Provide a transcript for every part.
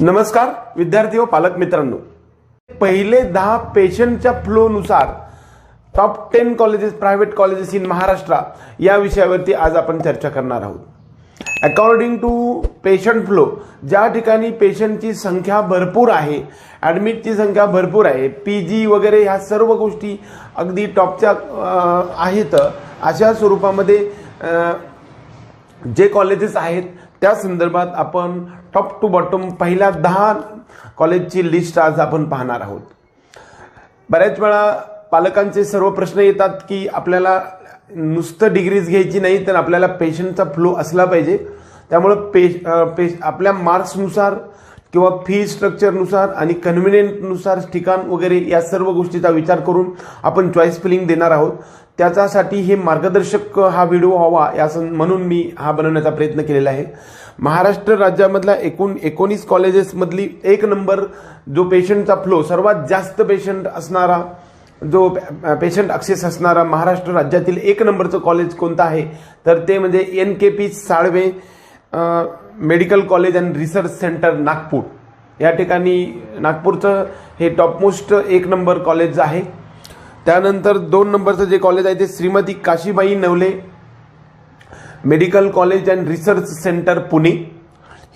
नमस्कार विद्यार्थी व पालक मित्रांनो. पहिले दहा पेशंटच्या फ्लोनुसार top ten colleges private colleges in Maharashtra या विषयावरती आज आपण चर्चा करणार आहोत. अकॉर्डिंग टू पेशंट फ्लो ज्या ठिकाणी पेशंटची संख्या भरपूर आहे ॲडमिटची संख्या भरपूर आहे पी जी वगैरे ह्या सर्व गोष्टी अगदी टॉपच्या आहेत. अशा स्वरूपामध्ये जे कॉलेजेस आहेत त्या संदर्भात आपण टॉप टू बॉटम पहिल्या दहा कॉलेजची लिस्ट आज आपण पाहणार आहोत. बऱ्याच वेळा पालकांचे सर्व प्रश्न येतात की आपल्याला नुसतं डिग्रीज घ्यायची नाही तर आपल्याला पेशंटचा फ्लो असला पाहिजे. त्यामुळं पे पेश पे आपल्या मार्क्सनुसार किंवा फी स्ट्रक्चरनुसार आणि कन्व्हिनियंटनुसार ठिकाण वगैरे या सर्व गोष्टीचा विचार करून आपण चॉईस फिलिंग देणार आहोत. त्याच्यासाठी हे मार्गदर्शक हा व्हिडिओ व्हावा या सं- म्हणून मी हा बनवण्याचा प्रयत्न केलेला आहे. महाराष्ट्र राज्यामधल्या एकूण एकोणीस कॉलेजेसमधली एक नंबर जो पेशंटचा फ्लो सर्वात जास्त पेशंट असणारा जो पेशंट अक्सेस असणारा महाराष्ट्र राज्यातील एक नंबरचं कॉलेज कोणतं आहे? तर ते म्हणजे N K P Salve medical college and research centre Nagpur. या ठिकाणी नागपूरचं हे टॉपमोस्ट एक नंबर कॉलेज आहे. त्यानंतर दोन नंबरचं जे कॉलेज आहे ते Shrimati Kashibai Navale medical college and research centre Pune.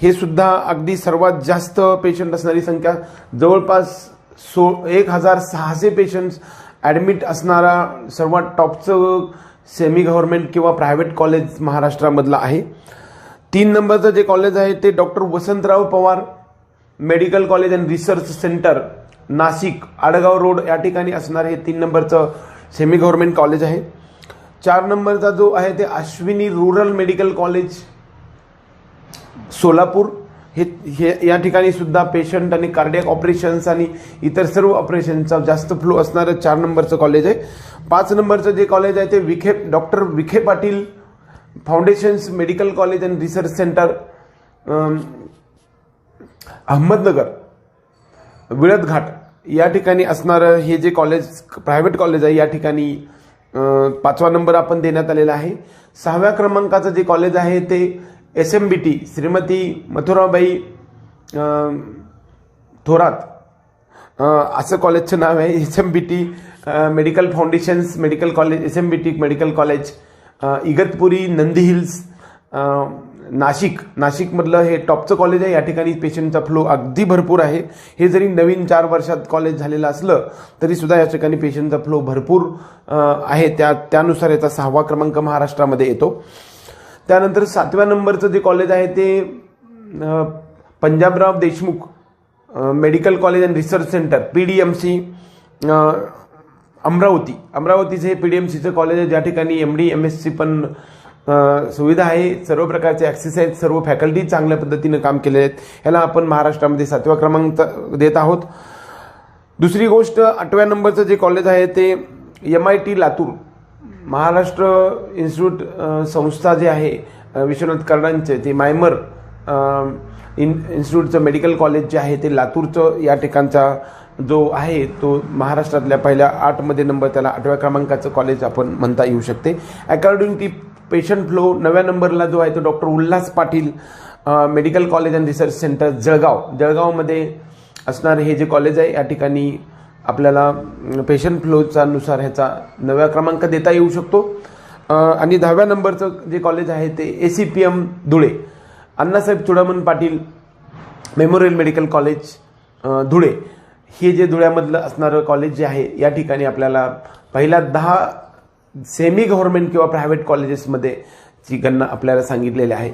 हे सुद्धा अगदी सर्वात जास्त पेशंट असणारी संख्या. जवळपास सो एक हजार सहाशे पेशंट्स ॲडमिट असणारा सर्वात टॉपचं सेमी गव्हर्नमेंट किंवा प्रायव्हेट कॉलेज महाराष्ट्रामधलं आहे. तीन नंबरचं जे कॉलेज आहे ते doctor Vasantrao Pawar medical college and research centre Nashik Adgaon road या ठिकाणी असणारे हे तीन नंबरचं सेमी गव्हर्नमेंट कॉलेज आहे. चार नंबरचा जो आहे ते Ashwini rural medical college Solapur. हे हे या ठिकाणी सुद्धा पेशंट आणि कार्डियक ऑपरेशन्स आणि इतर सर्व ऑपरेशनचा जास्त फ्लो असणारं चार नंबरचं कॉलेज आहे. पाच नंबरचं जे कॉलेज आहे ते Vikhe doctor Vikhe Patil foundations medical college and research centre Ahmednagar Viladghat या ठिकाणी असणारं हे जे कॉलेज प्रायव्हेट कॉलेज आहे या ठिकाणी पाचवा नंबर आपण देण्यात आलेला आहे. सहाव्या क्रमांकाचं जे कॉलेज आहे ते S M B T Shrimati Mathurabai Thorat. असं कॉलेजचं नाव आहे. S M B T medical foundations medical college S M B T medical college Igatpuri Nandi hills Nashik नाशिकमधलं हे टॉपचं कॉलेज आहे. या ठिकाणी पेशंटचा फ्लो अगदी भरपूर आहे. हे जरी नवीन चार वर्षात कॉलेज झालेलं असलं तरी सुद्धा या ठिकाणी पेशंटचा फ्लो भरपूर आहे. त्या त्यानुसार याचा सहावा क्रमांक महाराष्ट्रामध्ये येतो. त्यानंतर सातव्या नंबरचं जे कॉलेज आहे ते Panjabrao Deshmukh medical college and research centre P D M C Amravati. अमरावतीचं हे पी डी एम सीचं कॉलेज आहे. ज्या ठिकाणी M D M S C पण सुविधा आहे सर्व प्रकारचे ॲक्सेस आहेत सर्व फॅकल्टी चांगल्या पद्धतीनं काम केले आहेत. ह्याला आपण महाराष्ट्रामध्ये सातवा क्रमांक देत आहोत. दुसरी गोष्ट आठव्या नंबरचं जे कॉलेज आहे ते M I T Latur. Maharashtra institute संस्था जे आहे विश्वनाथ कर्डांचे ते मायमर इन इन्स्टिट्यूटचं मेडिकल कॉलेज जे आहे ते लातूरचं या ठिकाणचा जो आहे तो महाराष्ट्रातल्या पहिल्या आठमध्ये नंबर त्याला आठव्या क्रमांकाचं कॉलेज आपण म्हणता येऊ शकते. अकॉर्डिंग टी पेशंट फ्लो नव्या नंबरला जो आहे तो doctor Ulhas Patil medical college and research centre Jalgaon. जळगावमध्ये असणारे हे जे कॉलेज आहे या ठिकाणी आपल्याला पेशंट फ्लोचा नुसार ह्याचा नव्या क्रमांक देता येऊ शकतो. आणि दहाव्या नंबरचं जे कॉलेज आहे ते A C P M Dhule. Annasaheb Chudaman Patil memorial medical college Dhule. हे जे धुळ्यामधलं असणारं कॉलेज जे आहे या ठिकाणी आपल्याला पहिल्या दहा सेमी गव्हर्नमेंट किंवा प्रायव्हेट कॉलेजेसमध्ये ची गणना आपल्याला सांगितलेली आहे.